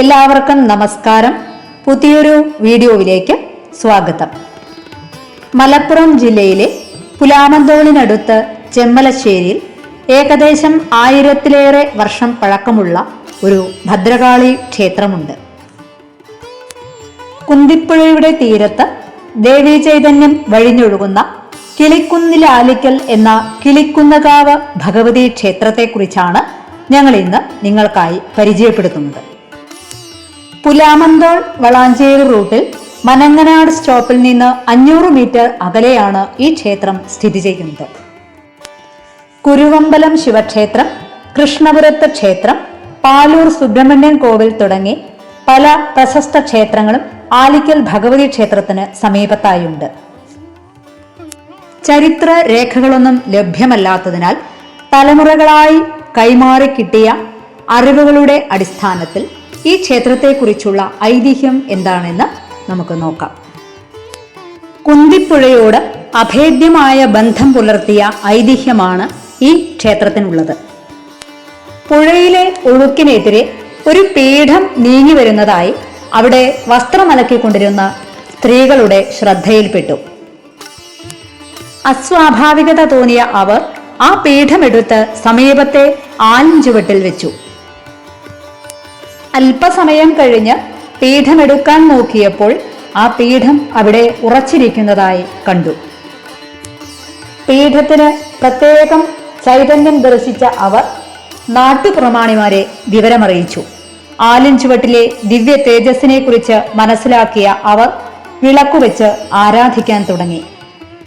എല്ലാവർക്കും നമസ്കാരം. പുതിയൊരു വീഡിയോയിലേക്ക് സ്വാഗതം. മലപ്പുറം ജില്ലയിലെ പുലാമന്തോളിനടുത്ത് ചെമ്മലശ്ശേരിയിൽ ഏകദേശം ആയിരത്തിലേറെ വർഷം പഴക്കമുള്ള ഒരു ഭദ്രകാളി ക്ഷേത്രമുണ്ട്. കുന്തിപ്പുഴയുടെ തീരത്ത് ദേവീ ചൈതന്യം വഴിഞ്ഞൊഴുകുന്ന കിളിക്കുന്നിലാലിക്കൽ എന്ന കിളിക്കുന്നകാവ് ഭഗവതി ക്ഷേത്രത്തെക്കുറിച്ചാണ് ഞങ്ങൾ ഇന്ന് നിങ്ങൾക്കായി പരിചയപ്പെടുത്തുന്നത്. പുലാമന്തോൾ വളാഞ്ചേരി റൂട്ടിൽ മനങ്ങനാട് സ്റ്റോപ്പിൽ നിന്ന് അഞ്ഞൂറ് മീറ്റർ അകലെയാണ് ഈ ക്ഷേത്രം സ്ഥിതി ചെയ്യുന്നത്. കുരുവമ്പലം ശിവക്ഷേത്രം കൃഷ്ണപുരത്ത് ക്ഷേത്രം പാലൂർ സുബ്രഹ്മണ്യൻ കോവിൽ തുടങ്ങി പല പ്രശസ്ത ക്ഷേത്രങ്ങളും ആലിക്കൽ ഭഗവതി ക്ഷേത്രത്തിന് സമീപത്തായുണ്ട്. ചരിത്ര രേഖകളൊന്നും ലഭ്യമല്ലാത്തതിനാൽ തലമുറകളായി കൈമാറി കിട്ടിയ അറിവുകളുടെ അടിസ്ഥാനത്തിൽ ഈ ക്ഷേത്രത്തെക്കുറിച്ചുള്ള ഐതിഹ്യം എന്താണെന്ന് നമുക്ക് നോക്കാം. കുന്തിപ്പുഴയോട് അഭേദ്യമായ ബന്ധം പുലർത്തിയ ഐതിഹ്യമാണ് ഈ ക്ഷേത്രത്തിനുള്ളത്. പുഴയിലെ ഒഴുക്കിനെതിരെ ഒരു പീഠം നീങ്ങി വരുന്നതായി അവിടെ വസ്ത്രമലക്കിക്കൊണ്ടിരുന്ന സ്ത്രീകളുടെ ശ്രദ്ധയിൽപ്പെട്ടു. അസ്വാഭാവികത തോന്നിയ അവർ ആ പീഠമെടുത്ത് സമീപത്തെ ആലിഞ്ചുവട്ടിൽ വെച്ചു. അല്പസമയം കഴിഞ്ഞ് പീഠമെടുക്കാൻ നോക്കിയപ്പോൾ ആ പീഠം അവിടെ ഉറച്ചിരിക്കുന്നതായി കണ്ടു. പീഠത്തിന് പ്രത്യേകം ചൈതന്യം ദർശിച്ച അവർ നാട്ടുപ്രമാണിമാരെ വിവരമറിയിച്ചു. ആലിൻചുവട്ടിലെ ദിവ്യ തേജസ്സിനെ കുറിച്ച് മനസ്സിലാക്കിയ അവർ വിളക്കുവെച്ച് ആരാധിക്കാൻ തുടങ്ങി.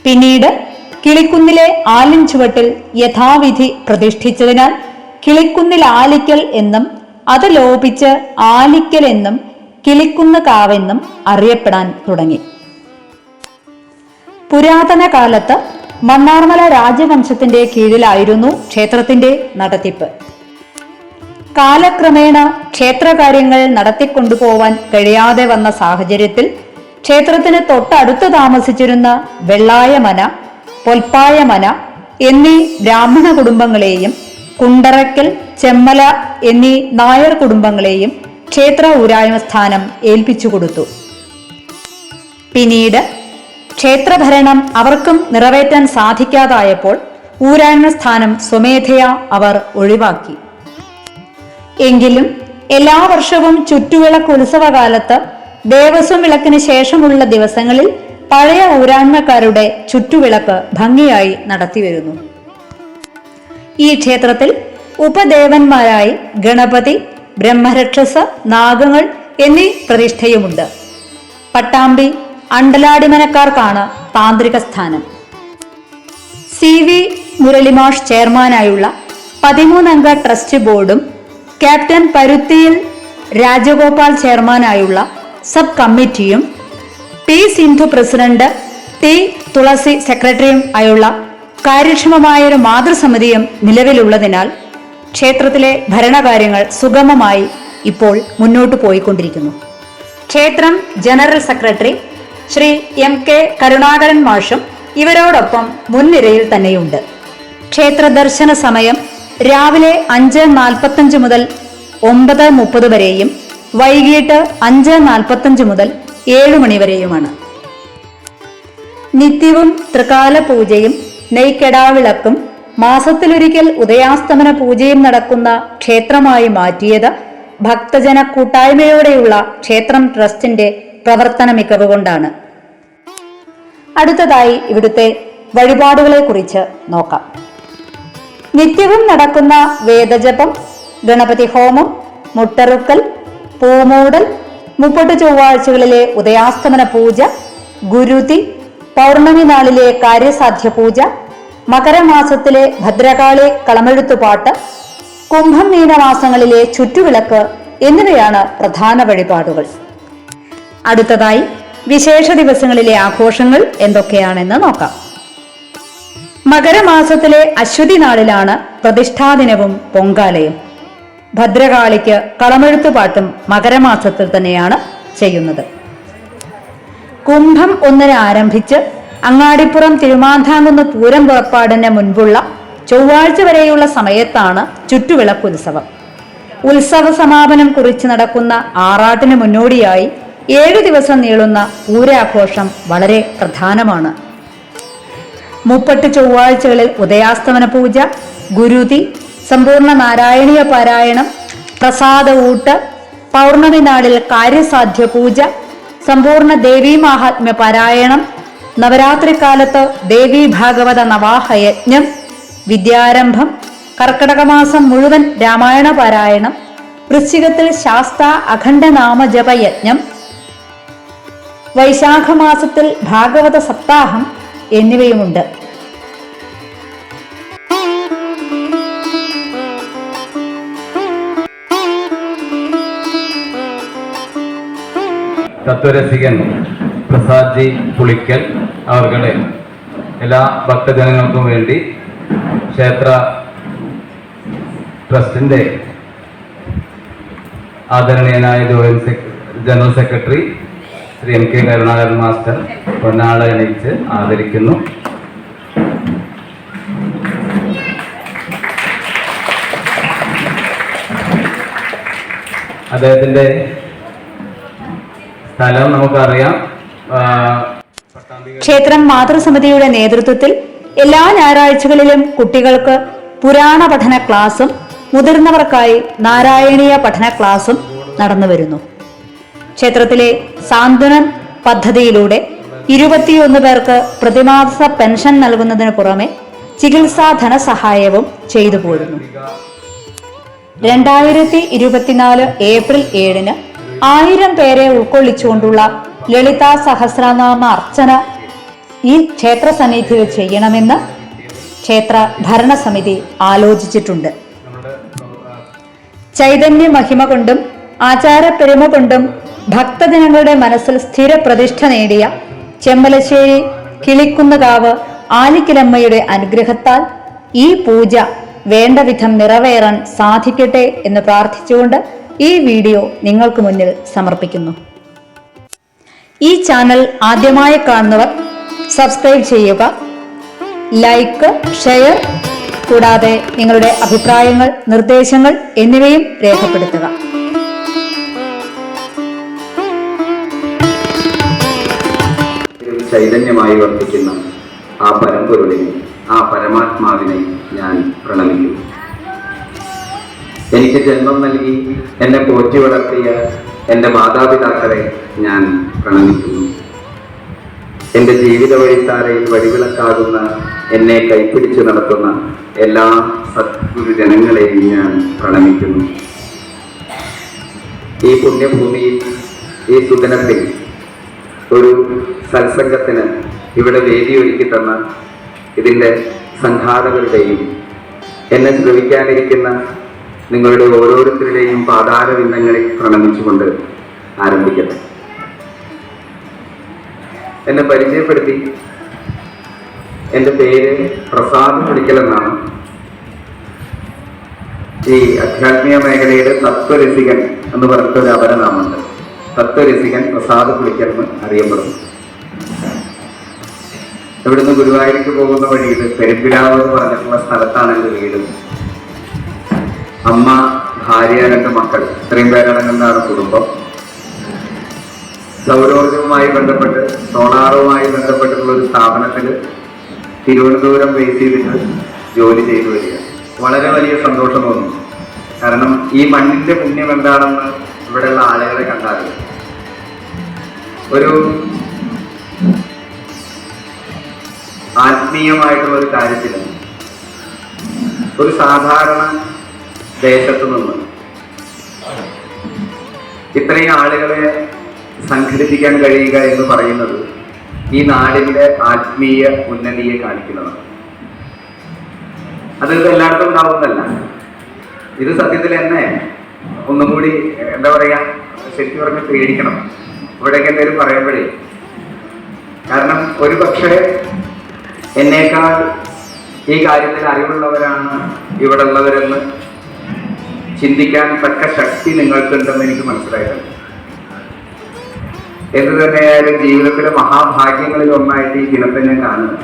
പിന്നീട് കിളിക്കുന്നിലെ ആലിൻചുവട്ടിൽ യഥാവിധി പ്രതിഷ്ഠിച്ചതിനാൽ കിളിക്കുന്നിൽ ആലിക്കൽ എന്നും അത് ലോപിച്ച് ആലിക്കൽ എന്നും കിളിക്കുന്ന കാവെന്നും അറിയപ്പെടാൻ തുടങ്ങി. പുരാതന കാലത്ത് മണ്ണാർമല രാജവംശത്തിന്റെ കീഴിലായിരുന്നു ക്ഷേത്രത്തിന്റെ നടത്തിപ്പ്. കാലക്രമേണ ക്ഷേത്രകാര്യങ്ങൾ നടത്തിക്കൊണ്ടുപോവാൻ കഴിയാതെ വന്ന സാഹചര്യത്തിൽ ക്ഷേത്രത്തിന് തൊട്ടടുത്ത് താമസിച്ചിരുന്ന വെള്ളായമന പൊൽപ്പായമന എന്നീ ബ്രാഹ്മണ കുടുംബങ്ങളെയും കുണ്ടറയ്ക്കൽ ചെമ്മല എന്നീ നായർ കുടുംബങ്ങളെയും ക്ഷേത്ര ഊരായ്മ സ്ഥാനം ഏൽപ്പിച്ചു കൊടുത്തു. പിന്നീട് ക്ഷേത്രഭരണം അവർക്കും നിറവേറ്റാൻ സാധിക്കാതായപ്പോൾ ഊരായ്മ സ്ഥാനം സ്വമേധയാ അവർ ഒഴിവാക്കി. എങ്കിലും എല്ലാ വർഷവും ചുറ്റുവിളക്ക് ഉത്സവകാലത്ത് ദേവസ്വം വിളക്കിന് ശേഷമുള്ള ദിവസങ്ങളിൽ പഴയ ഊരാൺമക്കാരുടെ ചുറ്റുവിളക്ക് ഭംഗിയായി നടത്തിവരുന്നു. ഈ ക്ഷേത്രത്തിൽ ഉപദേവന്മാരായി ഗണപതി ബ്രഹ്മരക്ഷസ നാഗങ്ങൾ എന്നീ പ്രതിഷ്ഠയുമുണ്ട്. പട്ടാമ്പി അണ്ടലാടിമനക്കാർക്കാണ് താന്ത്രിക സ്ഥാനം. സി വി മുരളിമാഷ് ചെയർമാനായുള്ള പതിമൂന്നംഗ ട്രസ്റ്റ് ബോർഡും ക്യാപ്റ്റൻ പരുത്തിയിൽ രാജഗോപാൽ ചെയർമാനായുള്ള സബ് കമ്മിറ്റിയും P Sindhu president T Thulasi സെക്രട്ടറിയും ആയുള്ള കാര്യക്ഷമമായൊരു മാതൃസമിതിയും നിലവിലുള്ളതിനാൽ ക്ഷേത്രത്തിലെ ഭരണകാര്യങ്ങൾ സുഗമമായി ഇപ്പോൾ മുന്നോട്ടു പോയിക്കൊണ്ടിരിക്കുന്നു. ക്ഷേത്രം general secretary Shri M K Karunakaran മാഷും ഇവരോടൊപ്പം മുൻനിരയിൽ തന്നെയുണ്ട്. ക്ഷേത്ര ദർശന സമയം രാവിലെ അഞ്ച് നാൽപ്പത്തഞ്ച് മുതൽ ഒമ്പത് മുപ്പത് വരെയും വൈകിട്ട് അഞ്ച് നാൽപ്പത്തഞ്ച് മുതൽ ഏഴ് മണിവരെയുമാണ് നിത്യവും ത്രികാല പൂജയും നെയ്ക്കെടാവിളക്കും മാസത്തിലൊരിക്കൽ ഉദയാസ്തമന പൂജയും നടക്കുന്ന ക്ഷേത്രമായി മാറ്റിയത് ഭക്തജന കൂട്ടായ്മയോടെയുള്ള ക്ഷേത്രം ട്രസ്റ്റിന്റെ പ്രവർത്തന മികവ് കൊണ്ടാണ്. അടുത്തതായി ഇവിടുത്തെ വഴിപാടുകളെ കുറിച്ച് നോക്കാം. നിത്യവും നടക്കുന്ന വേദജപം ഗണപതി ഹോമം മുട്ടറുക്കൽ പൂമൂടൽ മുപ്പട്ട് ചൊവ്വാഴ്ചകളിലെ ഉദയാസ്തമന പൂജ ഗുരുതി പൗർണമി നാളിലെ കാര്യസാധ്യ പൂജ മകരമാസത്തിലെ ഭദ്രകാളി കളമെഴുത്തുപാട്ട് കുംഭം മീനമാസങ്ങളിലെ ചുറ്റുവിളക്ക് എന്നിവയാണ് പ്രധാന വഴിപാടുകൾ. അടുത്തതായി വിശേഷ ദിവസങ്ങളിലെ ആഘോഷങ്ങൾ എന്തൊക്കെയാണെന്ന് നോക്കാം. മകരമാസത്തിലെ അശ്വതി നാളിലാണ് പ്രതിഷ്ഠാദിനവും പൊങ്കാലയും. ഭദ്രകാളിക്ക് കളമെഴുത്തുപാട്ടും മകരമാസത്തിൽ തന്നെയാണ് ചെയ്യുന്നത്. കുംഭം ഒന്നിന് ആരംഭിച്ച് അങ്ങാടിപ്പുറം തിരുമാന്താങ്കുന്ന് പൂരം പുറപ്പാടിന് മുൻപുള്ള ചൊവ്വാഴ്ച വരെയുള്ള സമയത്താണ് ചുറ്റുവിളക്കുത്സവം. ഉത്സവ സമാപനം കുറിച്ച് നടക്കുന്ന ആറാട്ടിന് മുന്നോടിയായി ഏഴു ദിവസം നീളുന്ന പൂരാഘോഷം വളരെ പ്രധാനമാണ്. മുപ്പട്ട് ചൊവ്വാഴ്ചകളിൽ ഉദയാസ്തമന പൂജ ഗുരുതി സമ്പൂർണ നാരായണീയ പാരായണം പ്രസാദ ഊട്ട് പൗർണമി നാളിൽ കാര്യസാധ്യ പൂജ സമ്പൂർണ ദേവീ മാഹാത്മ്യ പാരായണം നവരാത്രി കാലത്ത് ദേവീ ഭാഗവത നവാഹയജ്ഞം വിദ്യാരംഭം കർക്കടകമാസം മുഴുവൻ രാമായണ പാരായണം വൃശ്ചികത്തിൽ ശാസ്ത അഖണ്ഡനാമ ജപയജ്ഞം വൈശാഖമാസത്തിൽ ഭാഗവത സപ്താഹം എന്നിവയുമുണ്ട്. തത്വരസികൻ പ്രസാദ്ജി പുളിക്കൽ അവരുടെ എല്ലാ ഭക്തജനങ്ങൾക്കും വേണ്ടി ക്ഷേത്ര ട്രസ്റ്റിന്റെ ആദരണീയനായ joint general secretary Shri M K Karunakaran master പൊന്നാള അണിയിച്ച് ആദരിക്കുന്നു. അദ്ദേഹത്തിന്റെ സ്ഥലം നമുക്കറിയാം. ക്ഷേത്രം മാതൃസമിതിയുടെ നേതൃത്വത്തിൽ എല്ലാ ഞായറാഴ്ചകളിലും കുട്ടികൾക്ക് പുരാണ പഠന ക്ലാസും മുതിർന്നവർക്കായി നാരായണീയ പഠന ക്ലാസും നടന്നുവരുന്നു ക്ഷേത്രത്തിലെ സാന്ത്വനം പദ്ധതിയിലൂടെ ഇരുപത്തിയൊന്ന് പേർക്ക് പ്രതിമാസ പെൻഷൻ നൽകുന്നതിന് പുറമെ ചികിത്സാ ധനസഹായവും ചെയ്തു പോരുന്നു. രണ്ടായിരത്തി ഇരുപത്തിനാല് ഏപ്രിൽ ഏഴിന് ആയിരം പേരെ ഉൾക്കൊള്ളിച്ചുകൊണ്ടുള്ള ലളിതാ സഹസ്രനാമ അർച്ചന ഈ ക്ഷേത്ര സന്നിധിയിൽ ചെയ്യണമെന്ന് ക്ഷേത്ര ഭരണസമിതി ആലോചിച്ചിട്ടുണ്ട്. ചൈതന്യ മഹിമ കൊണ്ടും ആചാരപ്പെരുമ കൊണ്ടും ഭക്തജനങ്ങളുടെ മനസ്സിൽ സ്ഥിര പ്രതിഷ്ഠ നേടിയ ചെമ്മലശ്ശേരി കിളിക്കുന്നുകാവ് ആലിക്കിലമ്മയുടെ അനുഗ്രഹത്താൽ ഈ പൂജ വേണ്ട വിധം നിറവേറാൻ സാധിക്കട്ടെ എന്ന് പ്രാർത്ഥിച്ചുകൊണ്ട് ഈ വീഡിയോ നിങ്ങൾക്ക് മുന്നിൽ സമർപ്പിക്കുന്നു. ഈ ചാനൽ ആദ്യമായി കാണുന്നവർ സബ്സ്ക്രൈബ് ചെയ്യുക ലൈക്ക് ഷെയർ കൂടാതെ നിങ്ങളുടെ അഭിപ്രായങ്ങൾ നിർദ്ദേശങ്ങൾ എന്നിവയും രേഖപ്പെടുത്തുക. ചൈതന്യമായി വർദ്ധിക്കുന്ന ആ പരമ്പൊരുളിനെ ആ പരമാത്മാവിനെ ഞാൻ പ്രണമിക്കുന്നു. എനിക്ക് ജന്മം നൽകി എന്നെ പോറ്റി വളർത്തിയ എന്റെ മാതാപിതാക്കളെ ഞാൻ പ്രണമിക്കുന്നു. എന്റെ ജീവിത വഴിത്താരയിൽ വഴിവിളക്കാകുന്ന എന്നെ കൈപ്പിടിച്ചു നടത്തുന്ന എല്ലാ സദ്ഗുരു ജനങ്ങളെയും ഞാൻ പ്രണമിക്കുന്നു. ഈ പുണ്യഭൂമിയിൽ ഈ സുദിനത്തിൽ ഒരു സത്സംഗത്തിന് ഇവിടെ വേദി ഒരുക്കി തന്ന ഇതിന്റെ സംഘാടകരുടെയും എന്നെ ശ്രമിക്കാനിരിക്കുന്ന നിങ്ങളുടെ ഓരോരുത്തരുടെയും പാതാരവിന്ദങ്ങളിൽ പ്രണമിച്ചുകൊണ്ട് ആരംഭിക്കട്ടെ എന്നെ പരിചയപ്പെടുത്തി. എന്റെ പേര് പ്രസാദ് പുളിക്കൽ എന്നാണ് ഈ അധ്യാത്മിക മേഖലയുടെ തത്വരസികൻ എന്ന് പറഞ്ഞിട്ട് ഒരു അപരനാമുണ്ട് തത്വരസികൻ പ്രസാദ് പുളിക്കൽ എന്ന് അറിയപ്പെടുന്നു. ഇവിടുന്ന് ഗുരുവായൂർക്ക് പോകുന്ന വഴിയിൽ പെരുമ്പിലാവ് എന്ന് പറഞ്ഞിട്ടുള്ള സ്ഥലത്താണ് എന്റെ വീട്. അമ്മ ഭാര്യ രണ്ട് മക്കൾ. ഇത്രയും പേരടങ്ങുന്നതാണ് കുടുംബം. സൗരോർജവുമായി ബന്ധപ്പെട്ട് സോളാറുമായി ബന്ധപ്പെട്ടിട്ടുള്ള ഒരു സ്ഥാപനത്തിൽ തിരുവനന്തപുരം ബേസ് ചെയ്തിട്ട് ജോലി ചെയ്തു വരിക. വളരെ വലിയ സന്തോഷം തോന്നുന്നു കാരണം ഈ മണ്ണിന്റെ പുണ്യം എന്താണെന്ന് ഇവിടെയുള്ള ആളുകളെ കണ്ടാൽ ഒരു ആത്മീയമായിട്ടുള്ള ഒരു കാര്യത്തിൽ ഒരു സാധാരണ ദേശത്തു നിന്ന്. ഇത്രയും ആളുകളെ സംഘടിപ്പിക്കാൻ കഴിയുക എന്ന് പറയുന്നത് ഈ നാടിന്റെ ആത്മീയ ഉന്നതിയെ കാണിക്കുന്നതാണ്. അത് എല്ലായിടത്തും ഉണ്ടാവുന്നതല്ല. ഇത് സത്യത്തിൽ എന്നെ ഒന്നും കൂടി എന്താ പറയാ ശരിക്കും പറഞ്ഞ് പേടിക്കണം. ഇവിടേക്ക് എന്തെങ്കിലും പറയുമ്പോഴേ കാരണം ഒരു പക്ഷേ എന്നേക്കാൾ ഈ കാര്യത്തിൽ അറിവുള്ളവരാണ് ഇവിടെ ഉള്ളവരെന്ന് ചിന്തിക്കാൻ തക്ക ശക്തി നിങ്ങൾക്കുണ്ടെന്ന് എനിക്ക് മനസ്സിലായിട്ടുണ്ട് എന്ത് തന്നെയായാലും ജീവിതത്തിലെ മഹാഭാഗ്യങ്ങളിൽ ഒന്നായിട്ട് ഈ ദിനത്തെ ഞാൻ കാണുന്നു.